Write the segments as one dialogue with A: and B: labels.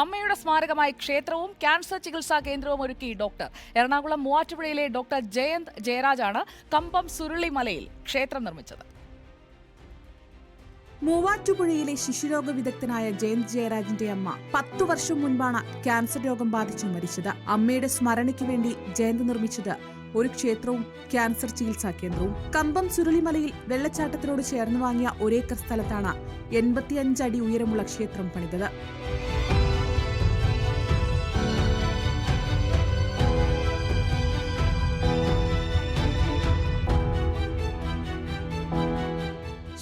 A: അമ്മയുടെ സ്മാരകമായി ക്ഷേത്രവും ക്യാൻസർ ചികിത്സാ കേന്ദ്രവും ഒരുക്കി ഡോക്ടർ. എറണാകുളം മൂവാറ്റുപുഴയിലെ ഡോക്ടർ ജയന്ത് ജയരാജാണ് കമ്പം സുരുളിമലയിൽ ക്ഷേത്രം നിർമ്മിച്ചത്.
B: മൂവാറ്റുപുഴയിലെ ശിശുരോഗ വിദഗ്ധനായ ജയന്ത് ജയരാജിന്റെ അമ്മ പത്തു വർഷം മുൻപാണ് ക്യാൻസർ രോഗം ബാധിച്ച് മരിച്ചത്. അമ്മയുടെ സ്മരണയ്ക്ക് വേണ്ടി ജയന്ത് നിർമ്മിച്ചത് ഒരു ക്ഷേത്രവും ക്യാൻസർ ചികിത്സാ കേന്ദ്രവും. കമ്പം സുരുളിമലയിൽ വെള്ളച്ചാട്ടത്തിനോട് ചേർന്ന് വാങ്ങിയ ഒരേക്കർ സ്ഥലത്താണ് എൺപത്തിയഞ്ച് അടി ഉയരമുള്ള ക്ഷേത്രം പണിതത്.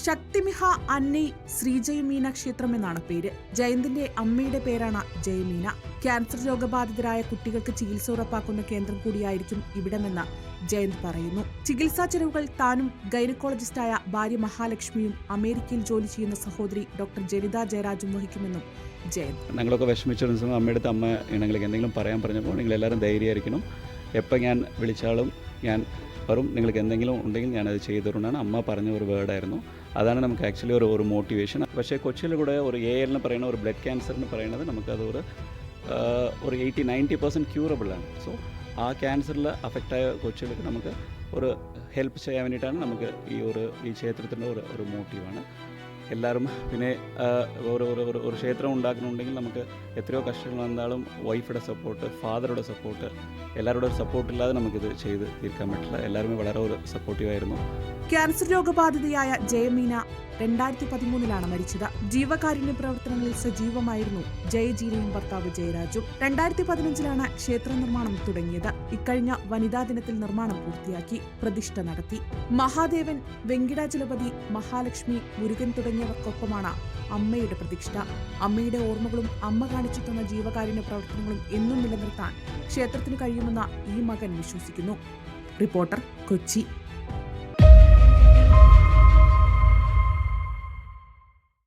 B: ശക്തിമിഹ അന്നൈ ശ്രീജയമീന ക്ഷേത്രം എന്നാണ് പേര്. ജയന്തിന്റെ അമ്മയുടെ പേരാണ് ജയമീന. ക്യാൻസർ രോഗബാധിതരായ കുട്ടികൾക്ക് ചികിത്സ ഉറപ്പാക്കുന്ന കേന്ദ്രം കൂടിയായിരിക്കും ഇവിടമെന്ന് ജയന്ത് പറയുന്നു. ചികിത്സാ ചെലവുകൾ താനും ഗൈനക്കോളജിസ്റ്റായ ഭാര്യ മഹാലക്ഷ്മിയും അമേരിക്കയിൽ ജോലി ചെയ്യുന്ന സഹോദരി ഡോക്ടർ ജനിത ജയരാജും വഹിക്കുമെന്നും ജയന്ത്.
C: ഞങ്ങളൊക്കെ വിഷമിച്ചിരുന്ന സമയം അമ്മയുടെ അമ്മ നിങ്ങൾക്ക് എന്തെങ്കിലും പറയാൻ പറഞ്ഞപ്പോൾ നിങ്ങൾ എല്ലാവരും ധൈര്യമായിരിക്കണം. എപ്പോൾ ഞാൻ വിളിച്ചാലും ഞാൻ വരും നിങ്ങൾക്ക് എന്തെങ്കിലും ഉണ്ടെങ്കിൽ ഞാനത് ചെയ്തു തരുന്നതാണ് അമ്മ പറഞ്ഞ ഒരു വേർഡായിരുന്നു അതാണ് നമുക്ക് ആക്ച്വലി ഒരു ഒരു മോട്ടിവേഷൻ പക്ഷേ കൊച്ചിയിൽ കൂടെ ഒരു എ എല്ലിന് പറയുന്ന ഒരു ബ്ലഡ് ക്യാൻസറിന് പറയുന്നത് നമുക്കത് ഒരു ഒരു എയ്റ്റി നയന്റി പെർസെന്റ് ക്യൂറബിളാണ് സോ ആ ക്യാൻസറിൽ അഫക്റ്റായ കൊച്ചുകൾക്ക് നമുക്ക് ഒരു ഹെൽപ്പ് ചെയ്യാൻ വേണ്ടിയിട്ടാണ് നമുക്ക് ഈ ഒരു ഈ ക്ഷേത്രത്തിന്റെ ഒരു ഒരു മോട്ടീവാണ് എല്ലാവരും പിന്നെ ഒരു ഒരു ഒരു ഒരു ക്ഷേത്രം ഉണ്ടാക്കുന്നുണ്ടെങ്കിൽ നമുക്ക് എത്രയോ കഷ്ടങ്ങൾ വന്നാലും വൈഫുടെ സപ്പോർട്ട് ഫാദറുടെ സപ്പോർട്ട് എല്ലാവരുടെ ഒരു സപ്പോർട്ട് ഇല്ലാതെ നമുക്കിത് ചെയ്ത് തീർക്കാൻ പറ്റില്ല. എല്ലാവരും വളരെ ഒരു സപ്പോർട്ടീവായിരുന്നു
B: ക്യാൻസർ രോഗബാധിതയായ ജയമീന രണ്ടായിരത്തി പതിമൂന്നിലാണ് മരിച്ചത്. ജീവകാരുണ്യ പ്രവർത്തനങ്ങളിൽ സജീവമായിരുന്നു ജയജീനയും ഭർത്താവ് ജയരാജും. രണ്ടായിരത്തി പതിനഞ്ചിലാണ് ക്ഷേത്ര നിർമ്മാണം തുടങ്ങിയത്. ഇക്കഴിഞ്ഞ വനിതാ ദിനത്തിൽ നിർമ്മാണം പൂർത്തിയാക്കി പ്രതിഷ്ഠ നടത്തി. മഹാദേവൻ വെങ്കിടാചലപതി മഹാലക്ഷ്മി മുരുകൻ തുടങ്ങിയവർക്കൊപ്പമാണ് അമ്മയുടെ പ്രതിഷ്ഠ. അമ്മയുടെ ഓർമ്മകളും അമ്മ കാണിച്ചു തന്ന ജീവകാരുണ്യ പ്രവർത്തനങ്ങളും എന്നും നിലനിർത്താൻ ക്ഷേത്രത്തിന് കഴിയുമെന്ന് ഈ മകൻ വിശ്വസിക്കുന്നു. റിപ്പോർട്ടർ കൊച്ചി.